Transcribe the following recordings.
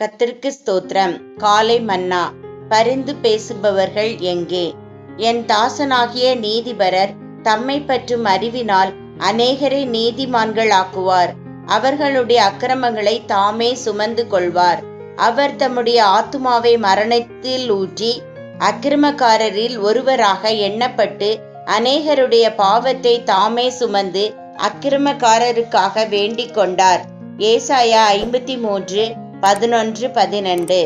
கத்திற்கு ஸ்தோத்திரம். காலை மன்னா பரிந்து பேசுபவர்கள் எங்கே? என் தாசனாகிய நீதிபரர் தம்மை பற்றும் அறிவினால் அநேகரை நீதிமான்களாக்குவார். அவர்களுடைய அக்கிரமங்களை தாமே சுமந்து கொள்வார். அவர் தம்முடைய ஆத்துமாவை மரணத்தில் ஊற்றி அக்கிரமக்காரரில் ஒருவராக எண்ணப்பட்டு அநேகருடைய பாவத்தை தாமே சுமந்து அக்கிரமக்காரருக்காக வேண்டிக் கொண்டார். ஏசாயா ஐம்பத்தி மூன்று பதினொன்று பதினெண்டு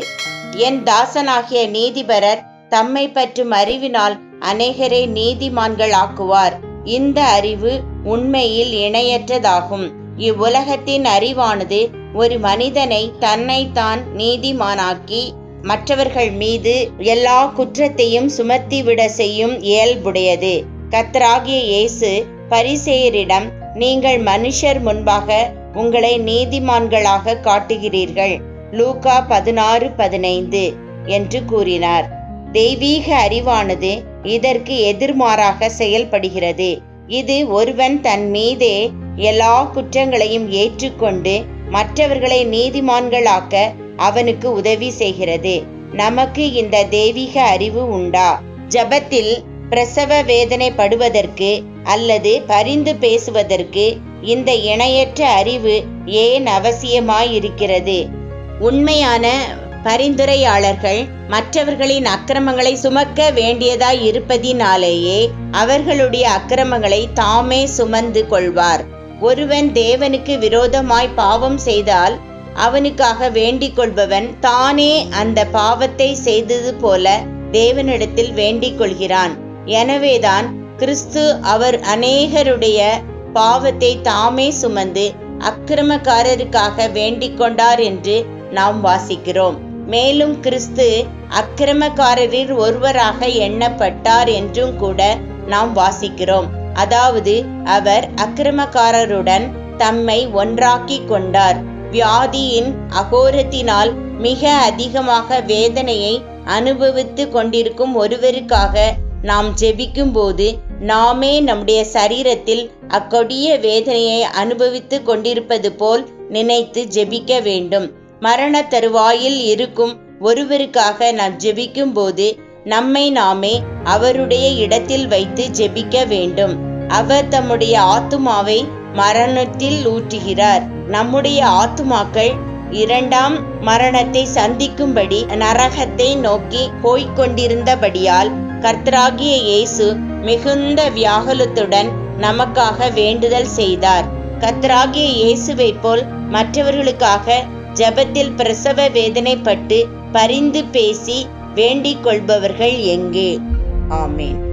என் தாசனாகிய நீதிபரர் தம்மை பற்றும் அறிவினால் அநேகரை நீதிமான்கள் ஆக்குவார் இந்த அறிவு உண்மையில் இணையற்றதாகும். இவ்வுலகத்தின் அறிவானது ஒரு மனிதனை தன்னைத்தான் நீதிமானாக்கி மற்றவர்கள் மீது எல்லா குற்றத்தையும் சுமத்திவிட செய்யும் இயல்புடையது. கத்தராகிய இயேசு பரிசேயரிடம் நீங்கள் மனுஷர் முன்பாக உங்களை நீதிமான்களாக காட்டுகிறீர்கள். லூகா பதினாறு பதினைந்து என்று கூறினார். தெய்வீக அறிவானது இதற்கு எதிர்மாறாக செயல்படுகிறது. இது ஒருவன் தன் மீதே எல்லா குற்றங்களையும் ஏற்றுக்கொண்டு மற்றவர்களை நீதிமான்களாக்க அவனுக்கு உதவி செய்கிறது. நமக்கு இந்த தெய்வீக அறிவு உண்டா? ஜபத்தில் பிரசவ வேதனைப்படுவதற்கு அல்லது பரிந்து பேசுவதற்கு இந்த இணையற்ற அறிவு ஏன் அவசியமாயிருக்கிறது? உண்மையான பரிந்துரையாளர்கள் மற்றவர்களின் அக்கிரமங்களை சுமக்க வேண்டியதாய் இருப்பதினாலேயே அவர்களுடைய அக்கிரமங்களை தாமே சுமந்து கொள்வார். ஒருவன் தேவனுக்கு விரோதமாய் பாவம் செய்தால் அவனுக்காக வேண்டிக் கொள்பவன் தானே அந்த பாவத்தை செய்தது போல தேவனிடத்தில் வேண்டிக் கொள்கிறான். எனவேதான் கிறிஸ்து அவர் அநேகருடைய பாவத்தை தாமே சுமந்து அக்கிரமக்காரருக்காக வேண்டிக் கொண்டார் என்று நாம் வாசிக்கிறோம். மேலும் கிறிஸ்து அக்கிரமக்காரரில் ஒருவராக எண்ணப்பட்டார் என்றும் கூட நாம் வாசிக்கிறோம். அதாவது அவர் அக்கிரமக்காரருடன் தம்மை ஒன்றாக்கி கொண்டார். வியாதியின் அகோரத்தினால் மிக அதிகமாக வேதனையை அனுபவித்து கொண்டிருக்கும் ஒருவருக்காக நாம் ஜெபிக்கும் போது நாமே நம்முடைய சரீரத்தில் அக்கொடிய வேதனையை அனுபவித்து கொண்டிருப்பது போல் நினைத்து ஜெபிக்க வேண்டும். மரண தருவாயில் இருக்கும் ஒருவருக்காக நாம் ஜெபிக்கும் போது நம்மை நாமே அவருடைய இடத்தில் வைத்து ஜெபிக்க வேண்டும். அவர் தம்முடைய ஆத்துமாவை மரணத்தில் ஊற்றுகிறார். நம்முடைய ஆத்துமாக்கள் இரண்டாம் மரணத்தை சந்திக்கும்படி நரகத்தை நோக்கி போய்கொண்டிருந்தபடியால் கர்த்தராகிய இயேசு மிகுந்த வியாகுலத்துடன் நமக்காக வேண்டுதல் செய்தார். கர்த்தராகிய இயேசுவை போல் மற்றவர்களுக்காக ஜெபத்தில் பிரசவ வேதனைப்பட்டு பரிந்து பேசி வேண்டிக் கொள்பவர்கள் எங்கே? ஆமேன்.